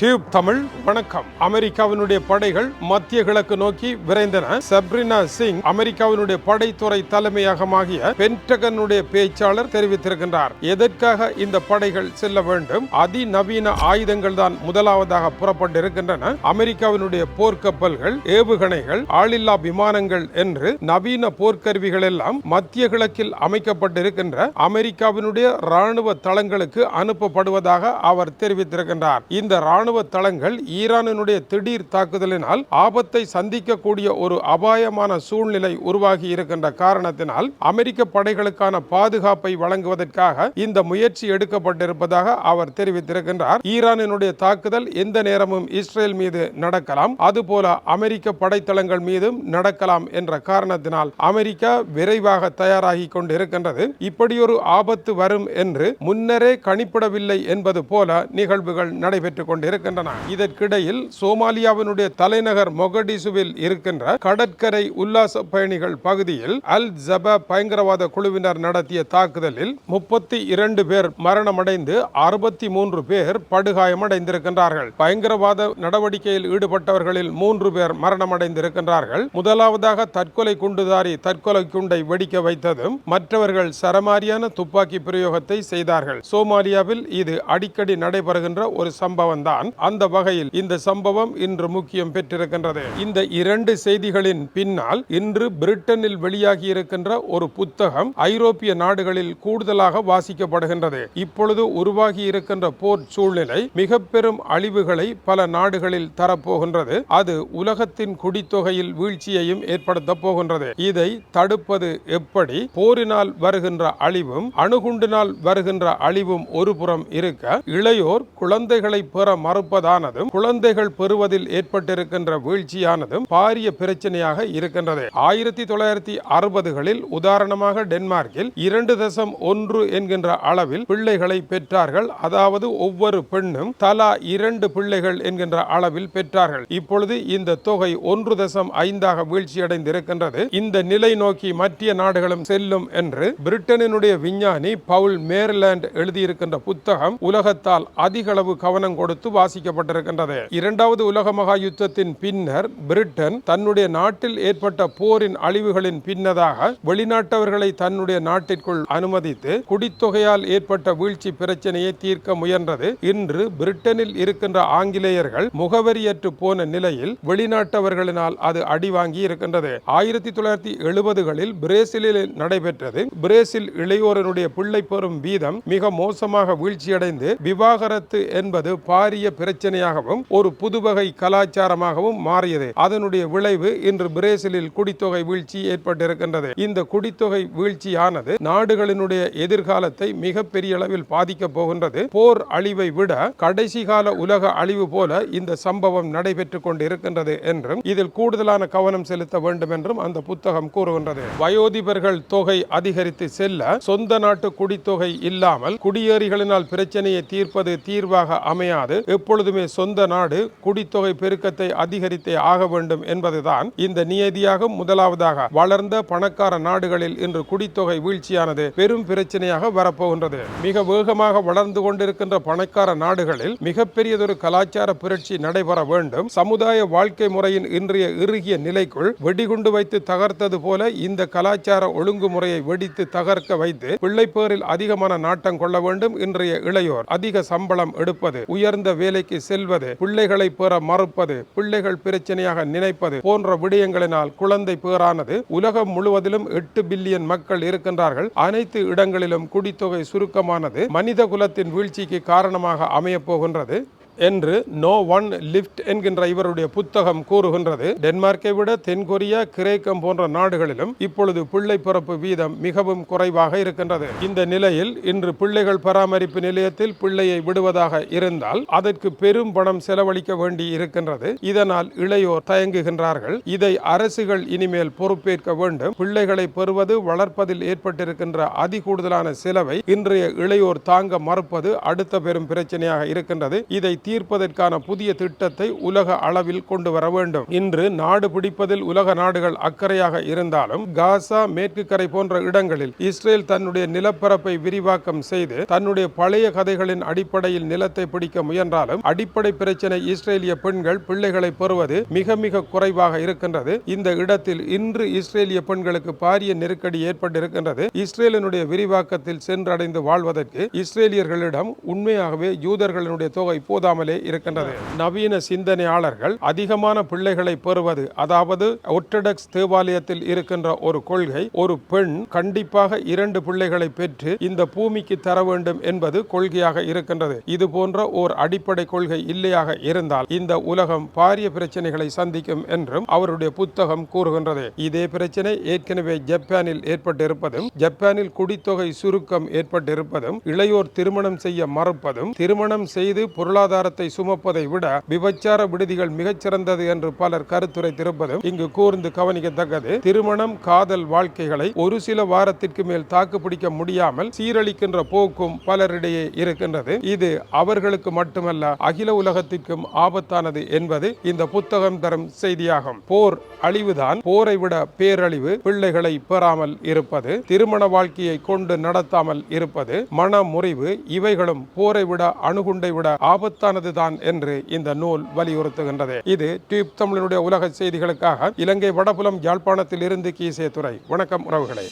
Tube Tamil வணக்கம். அமெரிக்காவினுடைய படைகள் மத்திய கிழக்கு நோக்கி விரைந்தன. சப்ரினா சிங் அமெரிக்காவினுடைய படைத்துறை தலைமையகமாகிய பென்டகனுடைய பேச்சாளர் தெரிவித்திருக்கின்றார். எதற்காக இந்த படைகள் செல்ல வேண்டும்? அதிநவீன ஆயுதங்கள் தான் முதலாவதாக புறப்பட்டிருக்கின்றன. அமெரிக்காவினுடைய போர்க்கப்பல்கள் ஏவுகணைகள் ஆளில்லா விமானங்கள் என்று நவீன போர்க்கருவிகள் எல்லாம் மத்திய கிழக்கில் அமைக்கப்பட்டிருக்கின்ற அமெரிக்காவினுடைய ராணுவ தளங்களுக்கு அனுப்பப்படுவதாக அவர் தெரிவித்திருக்கின்றார். இந்த ராணுவ தளங்கள் ஈரானினுடைய திடீர் தாக்குதலினால் ஆபத்தை சந்திக்கக்கூடிய ஒரு அபாயமான சூழ்நிலை உருவாகி இருக்கின்ற காரணத்தினால் அமெரிக்க படைகளுக்கான பாதுகாப்பை வழங்குவதற்காக இந்த முயற்சி எடுக்கப்பட்டிருப்பதாக அவர் தெரிவித்திருக்கின்றார். ஈரானினுடைய தாக்குதல் எந்த நேரமும் இஸ்ரேல் மீது நடக்கலாம் அதுபோல அமெரிக்க படைத்தளங்கள் மீதும் நடக்கலாம் என்ற காரணத்தினால் அமெரிக்கா விரைவாக தயாராகி கொண்டிருக்கின்றது. இப்படியொரு ஆபத்து வரும் என்று முன்னரே கணிப்பிடவில்லை என்பது போல நிகழ்வுகள் நடைபெற்றுக் இருக்கின்றன. இதற்கிடையில் சோமாலியாவினுடைய தலைநகர் மொகடிசுவில் இருக்கின்ற கடற்கரை உல்லாச பயணிகள் பகுதியில் அல் ஜப பயங்கரவாத குழுவினர் நடத்திய தாக்குதலில் முப்பத்தி இரண்டு பேர் மரணமடைந்து அறுபத்தி மூன்று பேர் படுகாயமடைந்திருக்கின்றார்கள். பயங்கரவாத நடவடிக்கையில் ஈடுபட்டவர்களில் மூன்று பேர் மரணமடைந்திருக்கின்றார்கள். முதலாவதாக தற்கொலை குண்டுதாரி தற்கொலை குண்டை வெடிக்க வைத்ததும் மற்றவர்கள் சரமாரியான துப்பாக்கி பிரயோகத்தை செய்தார்கள். சோமாலியாவில் இது அடிக்கடி நடைபெறுகின்ற ஒரு சம்பவம் தான் அந்த வகையில் இந்த சம்பவம் இன்று முக்கியம் பெற்றிருக்கின்றது. இந்த இரண்டு செய்திகளின் பின்னால் இன்று பிரிட்டனில் வெளியாகி இருக்கின்ற ஒரு புத்தகம் ஐரோப்பிய நாடுகளில் கூடுதலாக வாசிக்கப்படுகின்றது. இப்பொழுது உருவாகி இருக்கின்ற போர் சூழ்நிலை மிக பெரும் அழிவுகளை பல நாடுகளில் தரப்போகின்றது. அது உலகத்தின் குடித்தொகையில் வீழ்ச்சியையும் ஏற்படுத்த போகின்றது. இதை தடுப்பது எப்படி? போரினால் வருகின்ற அழிவும் அணுகுண்டினால் வருகின்ற அழிவும் ஒருபுறம் இருக்க இளையோர் குழந்தைகளை பெற மறுப்பதானதும் குழந்தைகள் பெறுவதில் ஏற்பட்டிருக்கின்ற வீழ்ச்சியானதும் பாரிய பிரச்சனையாக இருக்கின்றது. ஆயிரத்தி தொள்ளாயிரத்தி அறுபதுகளில் உதாரணமாக டென்மார்க்கில் இரண்டு தசம் ஒன்று என்கின்ற அளவில் பிள்ளைகளை பெற்றார்கள். அதாவது ஒவ்வொரு பெண்ணும் தலா இரண்டு பிள்ளைகள் என்கின்ற அளவில் பெற்றார்கள். இப்பொழுது இந்த தொகை ஒன்று தசம் ஐந்தாக வீழ்ச்சியடைந்திருக்கின்றது. இந்த நிலை நோக்கி மத்திய நாடுகளும் செல்லும் என்று பிரிட்டனினுடைய விஞ்ஞானி பவுல் மேர்லாண்ட் எழுதியிருக்கின்ற புத்தகம் உலகத்தால் அதிகளவு கவனம் கொடுத்து வாசிக்கப்பட்டிருக்கின்றது. இரண்டாவது உலக மகா யுத்தத்தின் பின்னர் பிரிட்டன் தன்னுடைய நாட்டில் ஏற்பட்ட போரின் அழிவுகளின் பின்னதாக வெளிநாட்டவர்களை தன்னுடைய நாட்டிற்குள் அனுமதித்து குடித்தொகையால் ஏற்பட்ட வீழ்ச்சி பிரச்சனையை தீர்க்க முயன்றது. இன்று பிரிட்டனில் இருக்கின்ற ஆங்கிலேயர்கள் முகவரியற்று போன நிலையில் வெளிநாட்டவர்களினால் அது அடிவாங்கி இருக்கின்றது. ஆயிரத்தி தொள்ளாயிரத்தி எழுபதுகளில் பிரேசிலில் நடைபெற்றது. பிரேசில் இளையோரனுடைய பிள்ளை பெறும் வீதம் மிக மோசமாக வீழ்ச்சியடைந்து விவாகரத்து என்பது பாரிய பிரச்சனையாகவும் ஒரு புதுவகை கலாச்சாரமாகவும் மாறியது. அதனுடைய விளைவு இன்று பிரேசிலில் குடித்தொகை வீழ்ச்சி ஏற்பட்டிருக்கின்றது. இந்த குடித்தொகை வீழ்ச்சியானது நாடுகளினுடைய எதிர்காலத்தை மிகப்பெரிய அளவில் பாதிக்கப் போகின்றது. போர் அழிவை விட கடைசி கால உலக அழிவு போல இந்த சம்பவம் நடைபெற்றுக் கொண்டிருக்கின்றது என்றும் இதில் கூடுதலான கவனம் செலுத்த வேண்டும் என்றும் அந்த புத்தகம் கூறுகின்றது. வயோதிபர்கள் தொகை அதிகரித்து செல்ல சொந்த நாட்டு குடித்தொகை இல்லாமல் குடியேறிகளினால் பிரச்சனையை தீர்ப்பது தீர்வாக அமையாது. எப்பொழுதுமே சொந்த நாடு குடித்தொகை பெருக்கத்தை அதிகரித்தே ஆக வேண்டும் என்பதுதான் இந்த நியதியாக முதலாவதாக வளர்ந்த பணக்கார நாடுகளில் இன்று குடித்தொகை வீழ்ச்சியானது பெரும் பிரச்சனையாக வரப்போகின்றது. மிக வேகமாக வளர்ந்து கொண்டிருக்கின்ற பணக்கார நாடுகளில் மிகப்பெரியதொரு கலாச்சார புரட்சி நடைபெற வேண்டும். சமுதாய வாழ்க்கை முறையின் இன்றைய இறுகிய நிலைக்குள் வெடிகுண்டு வைத்து தகர்த்தது போல இந்த கலாச்சார ஒழுங்குமுறையை வெடித்து தகர்க்க வைத்து பிள்ளைப்பேரில் அதிகமான நாட்டம் கொள்ள வேண்டும். இன்றைய இளையோர் அதிக சம்பளம் எடுப்பது உயர்ந்த வேலை வேலைக்கு செல்வது பிள்ளைகளை பெற மறுப்பது பிள்ளைகள் பிரச்சனையாக நினைப்பது போன்ற விடயங்களினால் குழந்தை பேரானது உலகம் முழுவதிலும் எட்டு பில்லியன் மக்கள் இருக்கின்றார்கள். அனைத்து இடங்களிலும் குடித்தொகை சுருக்கமானது மனித குலத்தின் வீழ்ச்சிக்கு காரணமாக அமையப் போகின்றது. என்று நோ ஒன் லிஃப்ட் என்கின்ற இவருடைய புத்தகம் கூறுகின்றது. டென்மார்க்கை விட தென்கொரியா கிரேக்கம் போன்ற நாடுகளிலும் இப்பொழுது பிள்ளை பிறப்பு வீதம் மிகவும் குறைவாக இருக்கின்றது. இந்த நிலையில் இன்று பிள்ளைகள் பராமரிப்பு நிலையத்தில் பிள்ளையை விடுவதாக இருந்தால் அதற்கு பெரும் பணம் செலவழிக்க வேண்டி இருக்கின்றது. இதனால் இளையோர் தயங்குகின்றார்கள். இதை அரசுகள் இனிமேல் பொறுப்பேற்க வேண்டும். பிள்ளைகளை பெறுவது வளர்ப்பதில் ஏற்பட்டிருக்கின்ற அதிகூடுதலான செலவை இன்றைய இளையோர் தாங்க மறுப்பது அடுத்த பெரும் பிரச்சனையாக இருக்கின்றது. இதை தீர்ப்பதற்கான புதிய திட்டத்தை உலக அளவில் கொண்டு வர வேண்டும். இன்று நாடு பிடிப்பதில் உலக நாடுகள் அக்கறையாக இருந்தாலும் காசா மேற்கு கரை போன்ற இடங்களில் இஸ்ரேல் தன்னுடைய நிலப்பரப்பை விரிவாக்கம் செய்து தன்னுடைய பழைய கதைகளின் அடிப்படையில் நிலத்தை பிடிக்க முயன்றாலும் அடிப்படை பிரச்சனை இஸ்ரேலிய பெண்கள் பிள்ளைகளை பெறுவது மிக மிக குறைவாக இருக்கின்றது. இந்த இடத்தில் இன்று இஸ்ரேலிய பெண்களுக்கு பாரிய நெருக்கடி ஏற்பட்டிருக்கின்றது. இஸ்ரேலினுடைய விரிவாக்கத்தில் சென்றடைந்து வாழ்வதற்கு இஸ்ரேலியர்களிடம் உண்மையாகவே யூதர்களுடைய தொகை போதா இல்லாமலே இருக்கின்றது. நவீன சிந்தனையாளர்கள் அதிகமான பிள்ளைகளை பெறுவது அதாவது ஒர்த்தடாக்ஸ் தேவாலயத்தில் இருக்கின்ற ஒரு கொள்கை ஒரு பெண் கண்டிப்பாக இரண்டு பிள்ளைகளை பெற்று இந்த பூமிக்கு தர வேண்டும் என்பது கொள்கையாக இருக்கின்றது. இது போன்ற ஓர் அடிப்படை கொள்கை இல்லையாக இருந்தால் இந்த உலகம் பாரிய பிரச்சனைகளை சந்திக்கும் என்றும் அவருடைய புத்தகம் கூறுகின்றது. இதே பிரச்சனை ஏற்கனவே ஜப்பானில் ஏற்பட்டிருப்பதும் ஜப்பானில் குடித்தொகை சுருக்கம் ஏற்பட்டிருப்பதும் இளையோர் திருமணம் செய்ய மறுப்பதும் திருமணம் செய்து பொருளாதார விபச்சாரத்தை சுமப்பதை விட விபச்சார விடுதிகள் மிகச்சிறந்தது என்று பலர் கருத்துரைத்திருப்பதும் இங்கு கூர்ந்து கவனிக்கத்தக்கது. திருமணம் காதல் வாழ்க்கைகளை ஒரு சில வாரத்திற்கு மேல் தாக்குப்பிடிக்க முடியாமல் சீரழிக்கின்ற போக்கும் பலரிடையே இருக்கின்றது. இது அவர்களுக்கு மட்டுமல்ல அகில உலகத்திற்கும் ஆபத்தானது என்பது இந்த புத்தகம் தரும் செய்தியாகும். போர் அழிவுதான் போரை விட பேரழிவு பிள்ளைகளை பெறாமல் இருப்பது திருமண வாழ்க்கையை கொண்டு நடத்தாமல் இருப்பது மன முறிவு இவைகளும் போரை விட அணுகுண்டை விட ஆபத்தான தான் என்று இந்த நூல் வலியுறுத்துகின்றது. இது டியூப் தமிழனுடைய உலக செய்திகளுக்காக இலங்கை வடபுலம் யாழ்ப்பாணத்தில் இருந்து கீசே துறை வணக்கம் உறவுகளே.